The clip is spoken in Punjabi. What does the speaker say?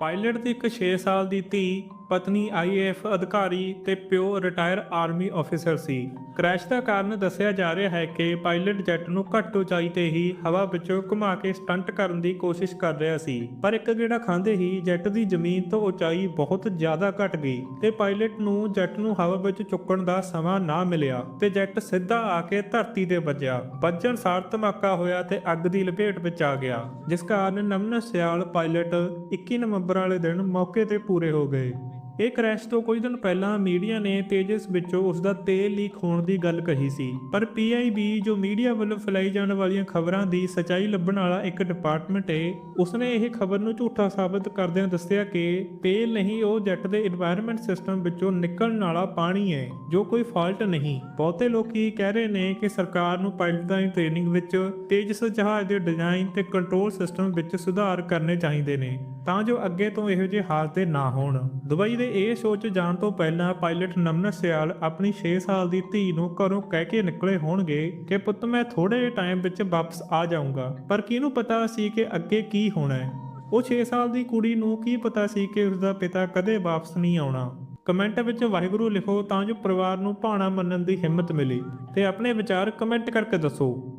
ਪਾਇਲਟ ਦੀ ਇੱਕ 6 ਸਾਲ ਦੀ ਧੀ, ਪਤਨੀ ਆਈਏਐਫ ਅਧਿਕਾਰੀ ਤੇ ਪਿਓ ਰਿਟਾਇਰ ਆਰਮੀ ਅਫੀਸਰ ਸੀ। ਕ੍ਰੈਸ਼ ਦਾ ਕਾਰਨ ਦੱਸਿਆ ਜਾ ਰਿਹਾ ਹੈ ਕਿ ਪਾਇਲਟ ਜੈਟ ਨੂੰ ਘੱਟ ਉਚਾਈ ਤੇ ਹੀ ਹਵਾ ਵਿੱਚੋਂ ਘੁਮਾ ਕੇ ਸਟੰਟ ਕਰਨ ਦੀ ਕੋਸ਼ਿਸ਼ ਕਰ ਰਿਹਾ ਸੀ। ਪਰ ਇੱਕ ਗੇੜਾ ਖਾਂਦੇ ਹੀ ਜੈਟ ਦੀ ਜ਼ਮੀਨ ਤੋਂ ਉਚਾਈ ਬਹੁਤ ਜ਼ਿਆਦਾ ਘਟ ਗਈ ਤੇ ਪਾਇਲਟ ਨੂੰ ਜੈਟ ਨੂੰ ਹਵਾ ਵਿੱਚ ਚੁੱਕਣ ਦਾ ਸਮਾਂ ਨਾ ਮਿਲਿਆ ਤੇ ਜੈਟ ਸਿੱਧਾ ਆ ਕੇ ਧਰਤੀ ਤੇ ਵੱਜਿਆ। ਵੱਜਣ ਸਾਰ ਧਮਾਕਾ ਹੋਇਆ ਤੇ ਅੱਗ ਦੀ ਲਪੇਟ ਵਿੱਚ ਆ ਗਿਆ, ਜਿਸ ਕਾਰਨ ਨਮਨ ਸਿਆਲ ਪਾਇਲਟ 21 ਨਵੰਬਰ ਵਾਲੇ ਦਿਨ ਮੌਕੇ ਤੇ ਪੂਰੇ ਹੋ ਗਏ। ਇਹ ਕ੍ਰੈਸ਼ ਤੋਂ ਕੁਝ ਦਿਨ ਪਹਿਲਾਂ ਮੀਡੀਆ ਨੇ ਤੇਜਸ ਵਿੱਚੋਂ ਉਸ ਦਾ ਤੇਲ ਲੀਕ ਹੋਣ ਦੀ ਗੱਲ ਕਹੀ ਸੀ। ਪਰ ਪੀਆਈਬੀ ਜੋ ਮੀਡੀਆ ਵੱਲੋਂ ਫੈਲਾਈ ਜਾਣ ਵਾਲੀਆਂ ਖਬਰਾਂ ਦੀ ਸਚਾਈ ਲੱਭਣ ਵਾਲਾ ਇੱਕ ਡਿਪਾਰਟਮੈਂਟ ਹੈ ਉਸਨੇ ਇਹ ਖਬਰ ਨੂੰ ਝੂਠਾ ਸਾਬਤ ਕਰਦਿਆਂ ਦੱਸਿਆ ਕਿ ਤੇਲ ਨਹੀਂ, ਉਹ ਜੱਟ ਦੇ এনवायरमेंट ਸਿਸਟਮ ਵਿੱਚੋਂ ਨਿਕਲਣ ਵਾਲਾ ਪਾਣੀ ਹੈ ਜੋ ਕੋਈ ਫਾਲਟ ਨਹੀਂ। ਬਹੁਤੇ ਲੋਕੀ ਕਹਿ ਰਹੇ ਨੇ ਕਿ ਸਰਕਾਰ ਨੂੰ ਪਾਇਲਟਾਂ ਦੀ ਟ੍ਰੇਨਿੰਗ ਵਿੱਚ ਤੇਜਸ ਜਹਾਜ਼ ਦੇ ਡਿਜ਼ਾਈਨ ਤੇ ਕੰਟਰੋਲ ਸਿਸਟਮ ਵਿੱਚ ਸੁਧਾਰ ਕਰਨੇ ਚਾਹੀਦੇ ਨੇ, ਤਾਂ ਜੋ ਅੱਗੇ ਤੋਂ ਇਹੋ ਜਿਹੇ ਹਾਦਸੇ ਨਾ ਹੋਣ। ਦੁਬਈ ਦੇ ਇਹ ਸੋਚ ਜਾਣ ਤੋਂ ਪਹਿਲਾਂ ਪਾਇਲਟ ਨਮਨ ਸਿਆਲ ਆਪਣੀ 6 ਸਾਲ ਦੀ ਧੀ ਨੂੰ ਘਰੋਂ ਕਹਿ ਕੇ ਨਿਕਲੇ ਹੋਣਗੇ ਕਿ ਪੁੱਤ ਮੈਂ ਥੋੜੇ ਜਿਹੇ ਟਾਈਮ ਵਿੱਚ ਵਾਪਸ ਆ ਜਾਊਂਗਾ। ਪਰ ਕਿਹਨੂੰ ਪਤਾ ਸੀ ਕਿ ਅੱਗੇ ਕੀ ਹੋਣਾ ਹੈ? ਉਹ 6 ਸਾਲ ਦੀ ਕੁੜੀ ਨੂੰ ਕੀ ਪਤਾ ਸੀ ਕਿ ਉਸ ਦਾ ਪਿਤਾ ਕਦੇ ਵਾਪਸ ਨਹੀਂ ਆਉਣਾ? ਕਮੈਂਟ ਵਿੱਚ ਵਾਹਿਗੁਰੂ ਲਿਖੋ ਤਾਂ ਜੋ ਪਰਿਵਾਰ ਨੂੰ ਭਾਣਾ ਮੰਨਣ ਦੀ ਹਿੰਮਤ ਮਿਲੇ ਤੇ ਆਪਣੇ ਵਿਚਾਰ ਕਮੈਂਟ ਕਰਕੇ ਦੱਸੋ।